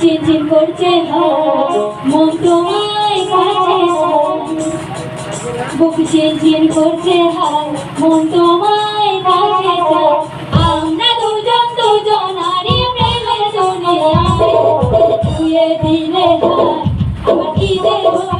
চিনচিন করছে মন তোমায় কাছে বুক চিনচিন করছে মন তোমায় কাছে আমরা দুজন দুজন আরে প্রেমের দুনিয়া দিলে আমার কি দেবো